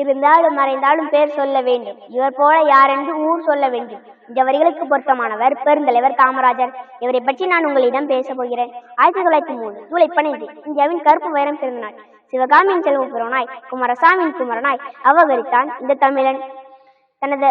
இருந்தாலும் மறைந்தாலும் பேர் சொல்ல வேண்டும். இவர் போல யாரென்று ஊர் சொல்ல வேண்டும். இந்த வரிகளுக்கு பொருத்தமானவர் பெருந்தலைவர் காமராஜர். இவரை பற்றி நான் உங்களிடம் பேச போகிறேன் ஆயிரத்தி தொள்ளாயிரத்தி மூணு ஜூலை பன்னிரண்டு இந்தியாவின் கருப்பு வைரம் பிறந்தநாள் சிவகாமியின் செல்வ புறனாய் குமாரசாமியின் குமரனாய் அவகரித்தான் இந்த தமிழன். தனது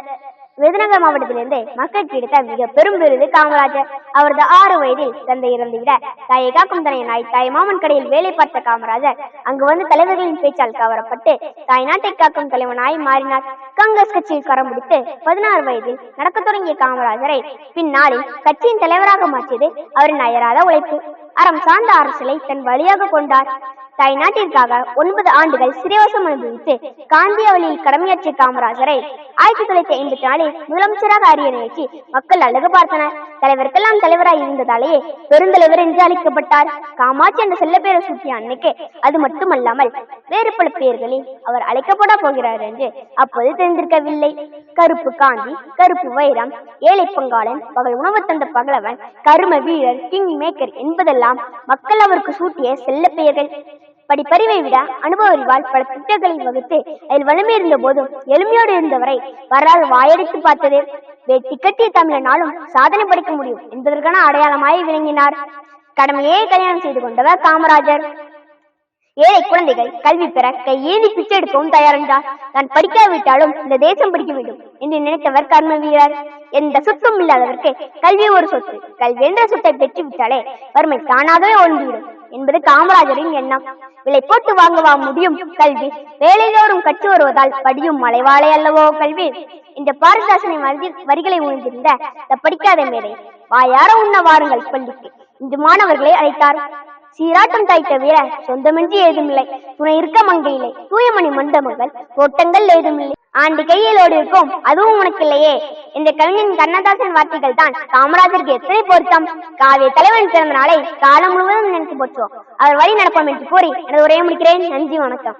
விருதுநகர் மாவட்டத்திலிருந்து மக்கள் கிடைத்த மிக பெரும் விருது காமராஜர். அவரது ஆறு வயதில் தந்தை இறந்து விட தாயை காக்கும் தனையனாய் தாய் மாமன் கடையில் வேலை பார்த்த காமராஜர் அங்கு வந்து தலைவர்களின் பேச்சால் கவரப்பட்டு தாய் நாட்டை காக்கும் தலைவனாய் மாறினார். காங்கிரஸ் கட்சியில் கரம் பிடித்து பதினாறு வயதில் நடக்க தொடங்கிய காமராஜரை பின்னாளில் கட்சியின் தலைவராக மாற்றியது அவரின் அயராத உழைப்பு. அறம் சார்ந்த அரசியலை தன் வழியாக கொண்டார். தாய் நாட்டிற்காக ஒன்பது ஆண்டுகள் சிறைவாசம் அனுபவித்து காந்திய வழியில் கடமையாற்றிய காமராஜரை ஆயிரத்தி தொள்ளாயிரத்தி ஐம்பத்தி நாலில் முதலமைச்சராக அறிய நிகழ்ச்சி மக்கள் அழகு பார்த்தனர். தலைவருக்கெல்லாம் தலைவராய் இருந்ததாலேயே பெருந்தலைவர் என்று அழைக்கப்பட்டார். காமாட்சி என்ற பேரை சூட்டிய அன்னைக்கு அது மட்டுமல்லாமல் வேறு பல பெயர்களில் அவர் அழைக்கப்பட போகிறார் என்று அப்போது தெரிந்திருக்கவில்லை. கருப்பு காந்தி கருப்பு வைரம் ஏழை பங்காளன் பகல் உணவு தந்த பகலவன் கரும வீரர் கிங் மேக்கர் என்பதெல்லாம் மக்கள் அவருக்கு சூட்டிய செல்ல பெயர்கள். படிப்பறிவை விட அனுபவ அறிவால் பல திட்டங்களை வகுத்து அதில் வலிமை இருந்த போதும் எளிமையோடு இருந்தவரை வரலாறு வாயடித்து பார்த்தது. வெட்டி கட்டிய தமிழனாலும் சாதனை படைக்க முடியும் என்பதற்கான அடையாளமாய் விளங்கினார். கடமையே கல்யாணம் செய்து கொண்டவர் காமராஜர். ஏழை குழந்தைகள் கல்வி பெற கையேந்தி பிச்சை எடுக்கவும் தயாரென்றார். தான் படிக்காவிட்டாலும் இந்த தேசம் படிக்க வேண்டும் என்று நினைத்தவர் கர்ம வீரர் எந்த சொத்தும் இல்லாதவருக்கு கல்வி ஒரு சொத்து. கல்வி என்ற சொத்தை பெற்று விட்டாலே வறுமை தானாகவே ஒழுங்கிவிடும் என்பது காமராஜரின் எண்ணம். விலை போட்டு வாங்கவா முடியும் கல்வி? வேலைதோறும் கற்று வருவதால் படியும் மலைவாழை அல்லவோ கல்வி? இந்த பாரதாசனை வரி- வரிகளை உணர்ந்திருந்த படிக்காத மேதை வாயார உண்ண வாருங்கள் பள்ளிக்கு. இந்த மாணவர்களை அழைத்தார். சீராட்டம் தாய் தவிர சொந்தமின்றி ஏதுமில்லை. துணை இருக்க மங்கையிலே தூயமணி மண்டபங்கள் தோட்டங்கள் ஏதுமில்லை. ஆண்டு கையிலோடு இருக்கும். அதுவும் உனக்கு இல்லையே இந்த கவிஞன் கண்ணதாசன் வார்த்தைகள் தான் காமராஜருக்கு எத்தனை பொருத்தம்? காவிய தலைவன் பிறந்த நாளை காலம் முழுவதும் நினைத்து போற்றோம் அவர் வழி நடப்போம் என்று கூறி எனது உரையை முடிக்கிறேன். நன்றி வணக்கம்.